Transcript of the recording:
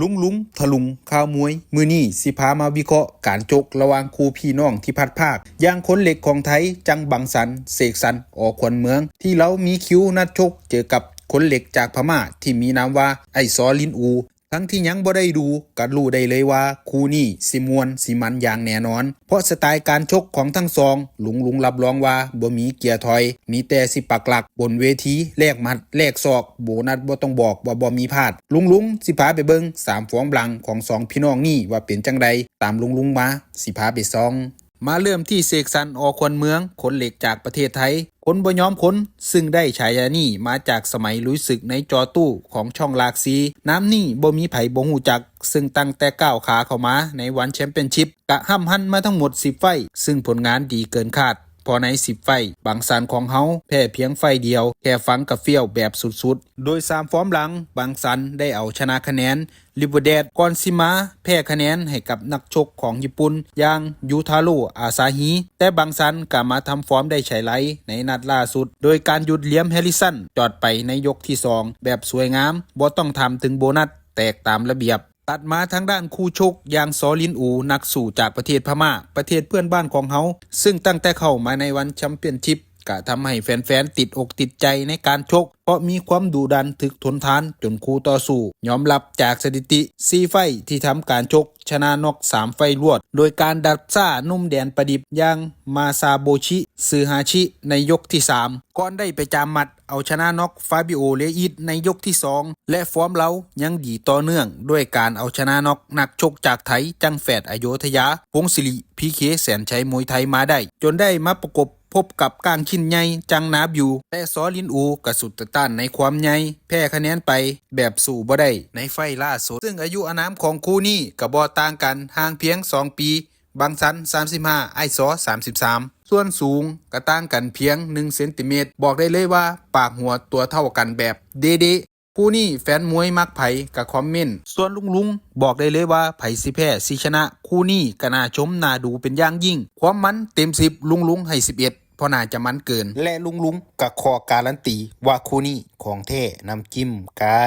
ลุงลุงทะลุงข่าวมวย มือนี้สิพามาวิเคราะห์การจกระหว่างคู่พี่น้องที่พัดภาคอย่างคนเหล็กของไทยจังบังสัน เสกสันออกขวัญเมือง ที่เรามีคิวนัดชกเจอกับคนเหล็กจากพม่าที่มีนามว่าไอซอลินอู ทั้งที่ยังบ่ได้ดูก็รู้ได้เลยว่าคู่นี้สิมวนสิมันอย่างแน่นอน เพราะสไตล์การชกของทั้งสองลุงลุงรับรองว่าบ่มีเกียร์ถอย มีแต่สิปักหลักบนเวทีแลกหมัดแลกศอกโบนัสบ่ต้องบอกว่าบ่มีพลาด ลุงลุงสิพาไปเบิงสามฟอร์มหลังของสองพี่น้องนี่ว่าเป็นจังใดตามลุงลุงมาสิพาไปซอง มาเริ่มที่เสกสรรออควนเมืองคนเหล็กจากประเทศไทยคนบ่ยอมคนซึ่งได้ฉายานี่มาจากสมัยลุยศึกในจอตู้ของช่องลากซี น้ำนี่บ่มีไผบ่หูจัก ซึ่งตั้งแต่ก้าวขาเข้ามาในวันแชมเปี้ยนชิพกะห้ำหันมาทั้งหมด 10 ไฟ ซึ่งผลงานดีเกินคาด พอใน10ไฟ บางสันของเฮาแพ้เพียงไฟเดียว แค่ฟังกับเฟี้ยวแบบสุดๆ โดย3ฟอร์มหลัง บางสันได้เอาชนะคะแนนลิเวเดดกอนซิมา แพ้คะแนนให้กับนักชกของญี่ปุ่นอย่างยูทาโร่อาซาฮิ แต่บางสันกลับมาทำฟอร์มได้ใช้ไรในนัดล่าสุด โดยการหยุดเลี้ยมแฮริสัน จอดไปในยกที่ 2 แบบสวยงามบ่ต้องทำถึงโบนัสแตกตามระเบียบ ตัดมาทางด้านคู่ชกอย่างซอลินอู นักสู่จากประเทศพม่า ประเทศเพื่อนบ้านของเขา ซึ่งตั้งแต่เข้ามาในวันแชมเปี้ยนชิพ ก็ทำให้แฟนๆติดอกติดใจในการชก เพราะมีความดุดันถึกทนทานจนคู่ต่อสู้ ยอมรับจากสถิติ4ไฟที่ทำการชก ชนะนอก3ไฟรวด โดยการดัดซ่านุ่มแดนประดิบย่างมาซาโบชิซือฮาชิในยกที่ 3 ก่อนได้ไปจามหมัดเอาชนะน็อกฟาบิโอเลอิดในยกที่ 2 และฟอร์มเรายังดีต่อเนื่อง ด้วยการเอาชนะน็อกนักชกจากไทยจังแฝดอโยธยาพงศิริพีเคแสนชัยมวยไทยมาได้ จนได้มาประกบ พบกับก้างชินใหญ่จังนาบอยู่แต่ซอลินอูกระสุดตะต้านในความใหญ่แพ้คะแนนไปแบบสู่บ่ได้ในไฟล่าสุด ซึ่งอายุอานามของคู่นี้กับ่ต่างกันห่างเพียง 2 ปี บางสัน 35 ไอซอ 33ส่วนสูงก็ต่างกันเพียง 1 เซนติเมตร บอกได้เลยว่า ปากหัวตัวเท่ากันแบบเดเดคู่นี้แฟนมวยมักไผกับคอมเมนต์ส่วนลุงลุงบอกได้เลยว่าไผสิแพ้สิชนะ คู่นี้ก็น่าชมน่าดูเป็นอย่างยิ่ง ความมันเต็ม 10 ลุงลุงให้ 11เพราะน่าจะมันเกิน และลุงลุงกับคอการันตีว่าคู่นี้ของแท้น้ำจิ้มไก่